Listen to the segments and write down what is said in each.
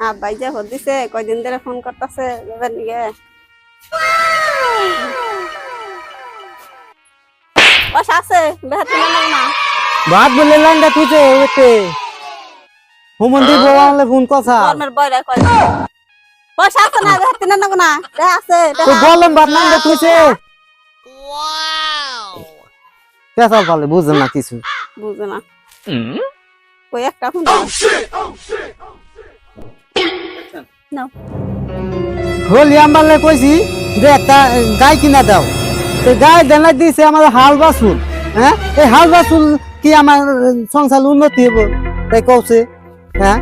আব্বাই যে ভোট দিছে কয়দিন ধরে ফোন করতেছে যাবেন নিগে পয়সা আছে বেহাতে না না ভাত বলে লাইনটা তুইছে এতে হুমন্দি বলে ফোন কথা? কর্মের বয়রা কয় পয়সা আছে না বেহাতে না না দেখা আছে তো বললাম ভাত লাইনটা তুইছে পেশাল পালে বুঝেন না কিছু। বুঝে না। কই একটা ফোন হলি কইছি, যে একটা গাই কিনা দাও। গাই দেনা দিছে আমার হাল বাসুল হ্যাঁ? এই হাল বাসুল কি আমার সংসার উন্নতি হব তাই কৌছে হ্যাঁ?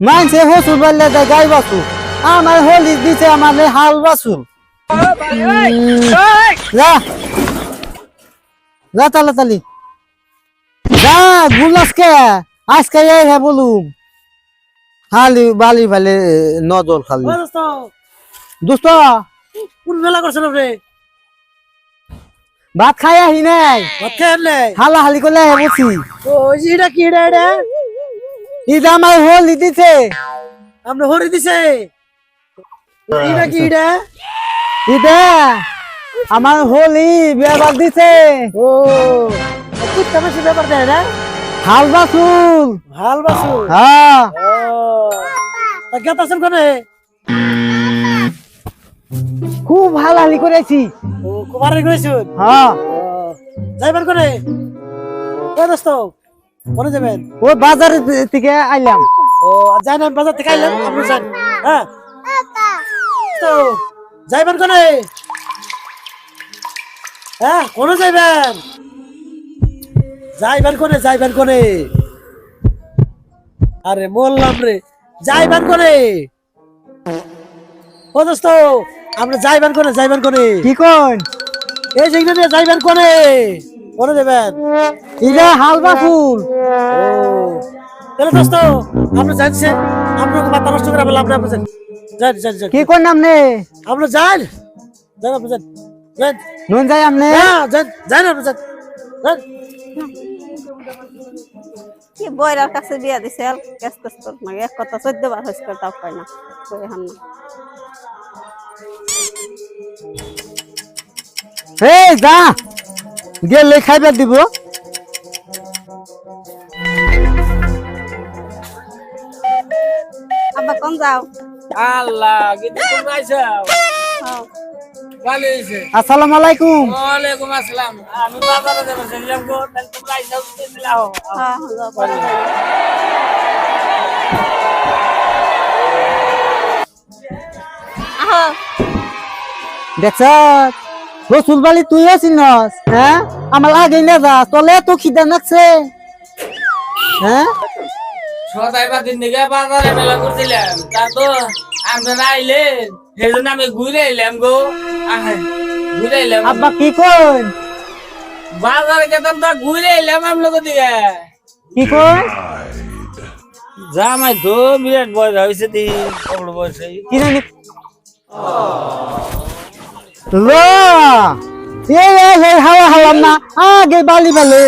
মানছে বললে গাই বাসুল আমার হলি দিছে আমার হাল বাসুল যা। যা তাড়াতাড়ি। যা গুলাস কে আজকে এই হ্যাঁ বলুম। হালি বালি ভালে নজর খালি। দোস্ত। কোন মেলা ভাত খাই আহি নাই। ভাত খেয়ে আনলে? হালা হালি করলে বসি। ও এটা কি এটা আমার হল দিতেছে আপনি হরি দিছে? এটা কি এটা? আমার হোলি বেবার দিছে। ও কুত্তা বেশি ব্যাপার দেয় না? হাল বাসুল ভালো বাসু হ্যাঁ। ও আছেন কোনে? খুব হাল হালি করেছি ও কুমারে গেছুন হ্যাঁ। যাইবেন কোনে? ও দোস্ত? কোনে যাবেন? ও বাজার থেকে আইলাম। ও যাই না বাজার থেকে আইলেন আপনি যান। হ্যাঁ। তো যাইবেন কোনে? হ্যাঁ কোনে যাইবেন? যাইবেন কোনে যাইবেন কোনে? আরে বললাম রে। যাইবেন কোনে ও দোস্ত আমরা যাইবেন কোনে যাইবেন কোনে কি কোন এই যেগুলো নিয়ে যাইবেন কোনে কোনে যাবেন ঈদে হাল বাসুল ও। তাহলে দোস্ত আমরা জানছে আমরা মাথা নষ্ট করে বললাম আপনি যান যান যান যান। কি কোন নামনে আমরা যান যান আপনি যান যান। নুন যাই আমনে হ্যাঁ যান যান আপনি যান যান। কি বয়রার কাছে বিয়া দিছে? কেস কেস কর না এক কথা চোদ্দ বার করে তাও পাই না। কই হান না। হে যা। গেলে খাইবার দিব। আব্বা কোন যাও। আল্লাহ কিন্তু তোমরা আইছো হ্যাঁ। আসসালামু আলাইকুম। ওয়ালাইকুম আসসালাম। আমি বাজারে যাব সেলাম গো তাহলে তোমরা দিলাও হ্যাঁ, হ্যাঁ, দেখছ রসুল বালি তুই আছিস হ্যাঁ? আমার আগে না যা তলে তো খিদা নাকছে হ্যাঁ? সদাই বা দিন দিকে বাজারে মেলা করছিলাম তা তো আপনারা আইলেন। জন্য আমি ঘুরে এলাম গো। ঘুরে এলাম। আব্বা কি কই? বাজারে গেতাম তা ঘুরে এলাম আমি লোক দিকে। কি কই? জামাই তো বিরাট বয়স হয়েছে দি কবড় বয়সে। কি জানি? এই এই এই হাওয়া না। আগে বালি বালি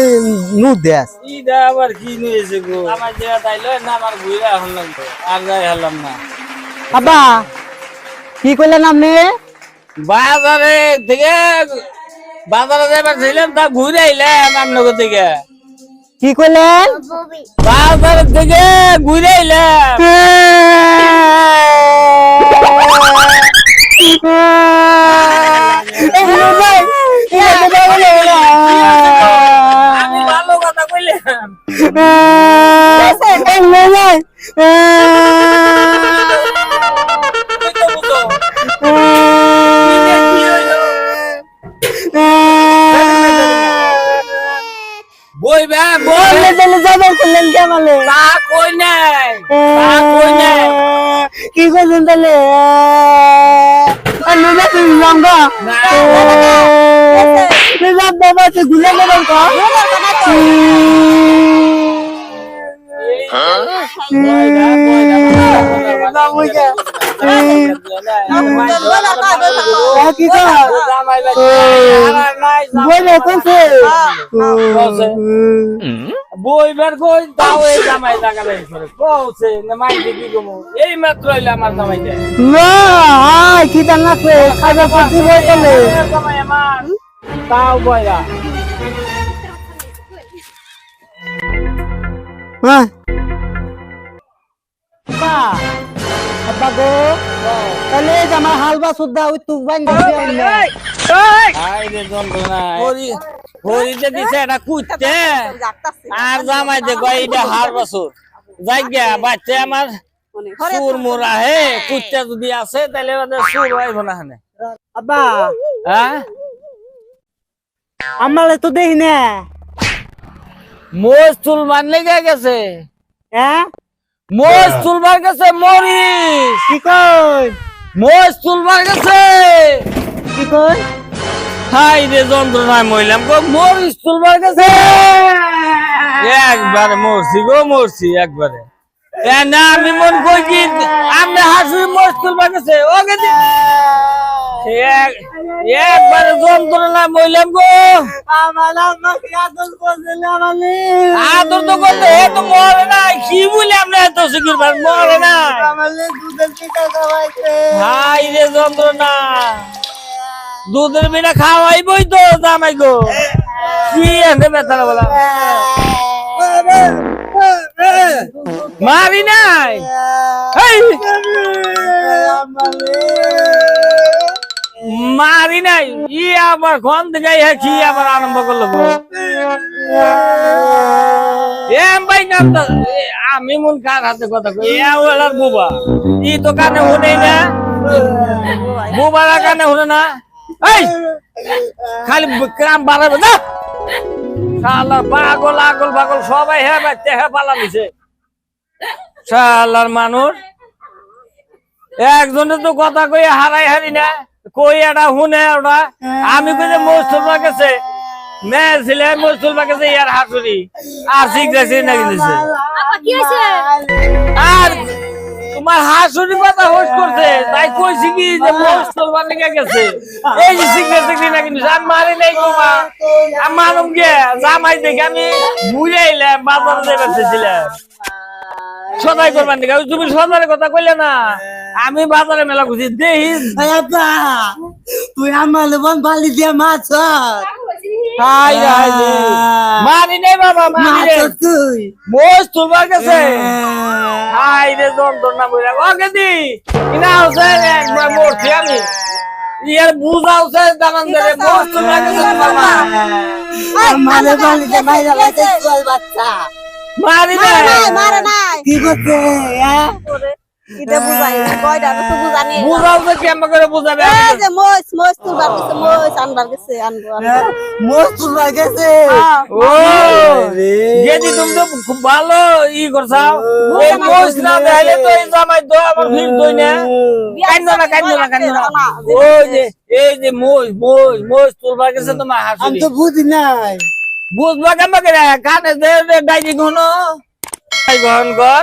নু দেস ইদা আবার কি নিয়েছে গো? আমার যে তাইলো না আমার ঘুরে তো আর যাই হলাম না। আব্বা কি কইলেন আপনি? বাজারে থেকে বাজারে যাবার ছিলাম তা ঘুরে আইলাম আপনার থেকে কি কইলেন? বাজার থেকে ঘুরে আইলাম। আমি ভালো কথা কইলাম। বই বা বই তা কই নাই তা কই নাই কি করছেন তাহলে বাবা গুলা দেবেন কা বই না বই না কি কর বইলে কোনছে বইবার এই জামাই টাকা দেয় করে কৌছে না না আয় কি জানা আব্বা গো তাহলে আমার হালবা সুদ্ধা ওই তুক যন্ত্রণা হরিতে দিছে এটা আর জামাই দেখো এইটা হার বছর। যাই গিয়া বাচ্চা আমার সুর মুরা হে কুইতে যদি আছে তাহলে সুর হইব না হানে আব্বা। হ্যাঁ? আমার তো দেখি না। মোজ তুলবার লেগে গেছে। হ্যাঁ? মোজ তুলবার গেছে মরিস। কি কই মোজ তুলবার গেছে কি কই হাই রে যন্ত্রণায় মইলাম গো মরিস তুলবার গেছে একবারে মরছি গো মরছি একবারে। এ না আমি মন কই কি আমি হাসুর মরিস তুলবার গেছে ওকে একবারে গো। আমার আদর আদর তো তো মরে না কি বলে আমরা এত সিকিউর মরে না দুধের পিঠা খাওয়াইছে। হাই রে যন্ত্রণা। দুধের বিনা খাওয়াইবই তো জামাই গো। কি এনে বেতারা বলা? মারি নাই। মারি নাই ই আবার দিকে ইহা কি আবার আরম্ভ করল আমি মন কার হাতে কথা কই? ওলার বুবা। ই তো কানে শুনেই না। বুবারা কানে শুনে না। এই, খালি ক্রাম বাড়াবে না শালার পাগল, আগল পাগল সবাই হে বাচ্চা হে পালা দিছে। শালার মানুষ। একজনে তো কথা কই হারাই হারি না। কই এটা শুনে ওটা আমি কই যে গেছে মেয়ে ছিলে মস্তুল গেছে ইয়ার হাসুরি আর শিখতেছে না দিছে। আর তোমার হাসুরি কথা হোস করছে তাই কইছি কি যে মস্তুল বানিয়ে গেছে। এই যে শিখতেছে কি না কিন্তু আমি মারি নাই তোমা আমি মালুম গে জামাই দেখে আমি ঘুরে এলাম বাজারে বেঁচেছিলাম সদাই করবেন তুমি সদারের কথা কইলে না। আমি বাজারে মেলা খুঁজি দেহি তুই আমার লেবন বালি দিয়ে মাছ। মারি নেই বাবা মারি রে তুই। মোজ তোমার কাছে হাই রে যন্ত্রণা বইরা ওকে দি ইনা হচ্ছে একবার মরছি আমি। ইয়ার বুঝা হচ্ছে দামান ধরে মোজ তোমার কাছে তোমার মা বালি দিয়ে মাইরা লাইছে চল বাচ্চা মারি রে মারে নাই কি করছে হ্যাঁ এটা বুঝাই কয়টা তো বুঝানি বুঝা হচ্ছে কেমন করে বুঝাবে এই যে মোস মোস তুলবার গেছে মোস আনবার গেছে আনব আনব। মোর তুলা গেছে। ও যদি তুমি তো খুব ভালো ই করছাও এই মোজ না দেখাইলে তো এই জামাই তো আমার ভিড় দই না। কান্দো না কান্দো না কান্দো না। ওই যে এই যে মোজ মোজ মোজ তুলবার গেছে তোমার আমি তো বুঝি নাই। বুঝবা কেমন করে কানে দে ডাইজি ঘন। গ্রহণ কর